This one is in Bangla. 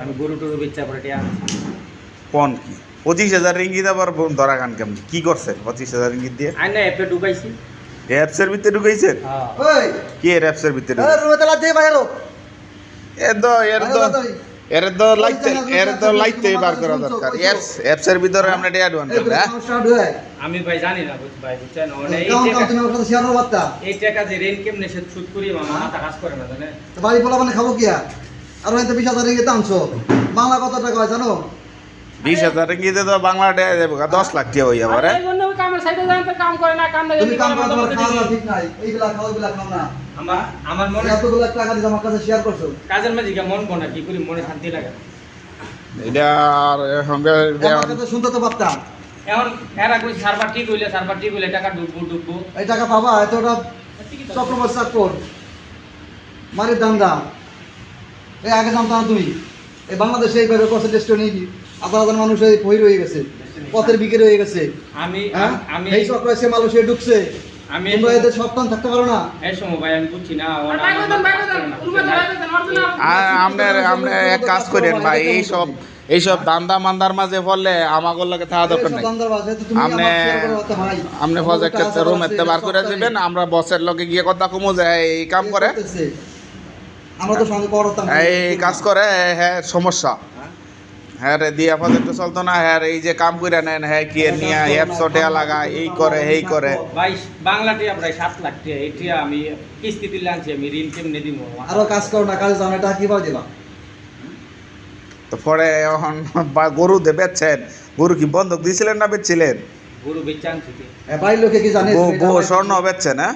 আমি গরু টরু বেচা পরে টিয়া আনছি। কোন কি? পঁচিশ হাজার রিঙ্গিত আবার ধরা খান কেমন? কি করছেন পঁচিশ হাজার রিঙ্গিত দিয়ে? আই না এপে ঢুকাইছি। অ্যাপসের ভিতরে ঢুকাইছেন হ্যাঁ। ওই। কি এর অ্যাপসের ভিতরে? এ দিয়ে বাইরো এর তো এর তো এর তো লাইতে এর তো লাইতে বার করা দরকার। অ্যাপস অ্যাপসের ভিতরে আমরা টিয়া ঢুকান এই হ্যাঁ? স্টার্ট হয়ে আমি ভাই জানি না বুঝ ভাই বুঝছেন এই কাম কাম টাকা তুমি আমার সাথে শেয়ার করবা এই টাকা যে রেন কেমনে সুদ করি মামা মাথা কাজ করে না জানেন? বাড়ি পোলা মানে খাব কি আর? আর হয়তো বিশ হাজার রিঙ্গিত আনছো। বাংলা কত টাকা হয় জানো? বিশ হাজার রিঙ্গিতে তো বাংলা দশ লাখ সাইডে যান তো কাম করে না কাম না তুমি কাম করো তোমার খাওয়া ঠিক নাই। এইগুলা খাও এইগুলা খাও না। আমার আমার মনে এতগুলো টাকা দিয়ে আমার কাছে শেয়ার করছ। কাজের মাঝে মন বনা কি করি মনে শান্তি লাগে। এটা সঙ্গে শুনতে তো পারতাম। এখন এরা কই সার্ভার ঠিক হইলে সার্ভার ঠিক হইলে টাকা ডুববো ডুববো। এই টাকা পাবা এতটা চক্রবর্তী চাকর মারির দান্দা। এই আগে জানতাম তুমি। এই বাংলাদেশে এইভাবে কষ্ট টেস্ট নিয়ে হাজার হাজার মানুষ এই বহির হয়ে গেছে পথের বিক্রি হয়ে গেছে। আমি হ্যাঁ? আমি এই চক্র এসে মালয়েশিয়া ঢুকছে। আমি তোমরা এদের সপ্তাহ থাকতে পারো না। এই সময় ভাই আমি বুঝছি না তো দেন, অরিজিনাল। আপনার এক কাজ করেন ভাই এইসব এইসব দান্দা মান্দার মাঝে পড়লে আমাকে লাগে থাকা দরকার নাই। দান্দার বাজে তো তুমি আপনি আমার share করো তো ভাই। আপনি আমার প্রজেক্ট একটা আশা রুম আছে, বার করে দিবেন আমরা বসের লগে গিয়ে কথা কমু যে এই কাম করে। আমরা তো সঙ্গে করতাম এই কাজ করে হ্যাঁ সমস্যা। হ্যাঁ রে দিয়া প্রজেক্ট চলতো না হ্যাঁ এই যে কাম করে নেন হ্যাঁ কি নিয়ে অ্যাপস টেয়া লাগা এই করে এই করে। ভাই বাংলাটিয়া প্রায় সাত লাখ টাকা এটিয়া আমি কিস্তি দিলে আনছি আমি ঋণ কেমনে দিব আরও কাজ করো না কাজে যাও না টাকা কীভাবে দিবা তো পরে এখন বা গরু দে বেচছেন গরু কি বন্ধক দিয়েছিলেন না বেচছিলেন গরু বেচা আনছি কি? লোকে কি জানে? এটা স্বর্ণ বেচছেন হ্যাঁ?